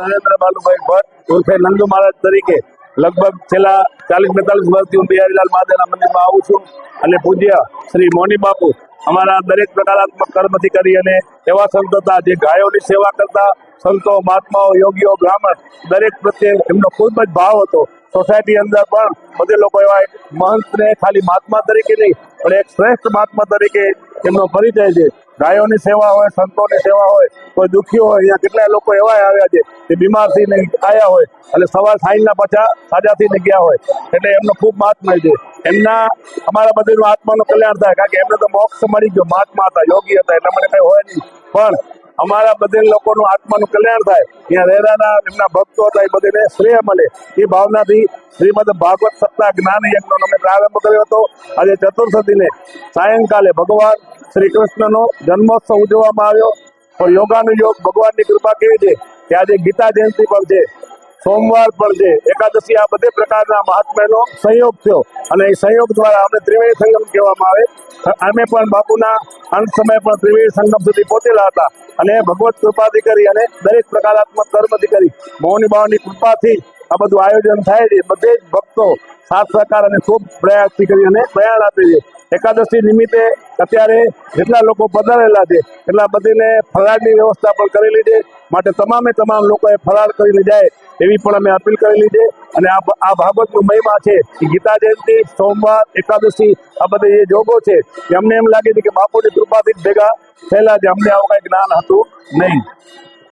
નરેન્દ્ર બાલુભાઈ ભટ્ટ, ઉર્ફે નંદુ મહારાજ તરીકે લગભગ છેલ્લા ચાલીસ બેતાલીસ વર્ષથી હું બિહારીલાલ મહાદેવના મંદિરમાં આવું છું અને પૂજ્ય શ્રી મોની બાપુ અમારા દરેક પ્રકારાત્મક કર્મથી કરી અને એવા સંતો હતા જે ગાયોની સેવા કરતા, સંતો, મહાત્માઓ, યોગીઓ, બ્રાહ્મણ દરેક પ્રત્યે એમનો ખૂબ જ ભાવ હતો. સોસાયટી અંદર પણ બધે લોકો એવા એક મહંતને ખાલી મહાત્મા તરીકે નહીં, પણ એક શ્રેષ્ઠ મહાત્મા તરીકે એમનો પરિચય છે. ગાયોની સેવા હોય, સંતોની સેવા હોય, કોઈ દુઃખી હોય, અહીંયા કેટલાય લોકો એવા આવ્યા છે કે બીમાર થઈને આવ્યા હોય, અને સવાર સાંજના પાછા સાજા થઈને ગયા હોય. એટલે એમનો ખૂબ મહાત્મા છે. એમના, અમારા બધાનું આત્માનું કલ્યાણ થાય, કારણ કે એમને તો મોક્ષ મળી ગયો, મહાત્મા હતા, યોગી હતા, એટલે મને કઈ હોય નહીં. પણ અમારા બધે લોકોનું આત્માનું કલ્યાણ થાય. ત્યાં રહેરાના એમના ભક્તો હતા, એ બધીને શ્રેય મળે. એ ભાવનાથી શ્રીમદ ભાગવત સત્તા જ્ઞાન યજ્ઞનો અમે પ્રારંભ કર્યો હતો. આજે ચતુર્થીને સાયંકાલે ભગવાન શ્રી કૃષ્ણનો જન્મોત્સવ ઉજવવામાં આવ્યો. પણ યોગાનુયોગ ભગવાનની કૃપા કેવી છે? કે આજે ગીતા જયંતિ પર છે. સોમવાર પણ છે એકાદશી આ બધે પ્રકારના મહાત્માનો સંયોગ થયો. અને એ સંયોગ દ્વારા અમને ત્રિવેણી સંગમ કહેવામાં આવે. અમે પણ બાપુના અંત સમય પણ ત્રિવેણી સંગમ સુધી પહોંચેલા હતા. અને ભગવત કૃપાથી કરી અને દરેક પ્રકારાત્મક કર્મથી કરી મૌની બાવાની કૃપાથી આ બધું આયોજન થાય છે. બધે જ ભક્તો સાથ સહકાર અને ખૂબ પ્રયાસથી કરી અને પ્રયાણ આપે છે. એકાદશી નિમિત્તે અત્યારે જેટલા લોકો પધારેલા છે, એટલા બધીને ફરાળની વ્યવસ્થા પણ કરેલી છે. માટે તમામે તમામ લોકોએ ફરાળ કરીને જાય એવી પણ અમે અપીલ કરેલી છે. અને આ આ ભાગવતનું મહિમા છે કે ગીતા જયંતિ, સોમવાર, એકાદશી, આ બધા જે જોગો છે એ અમને એમ લાગે છે કે બાપુની કૃપાથી ભેગા થયેલા છે. અમને આવું કાંઈ જ્ઞાન હતું નહીં.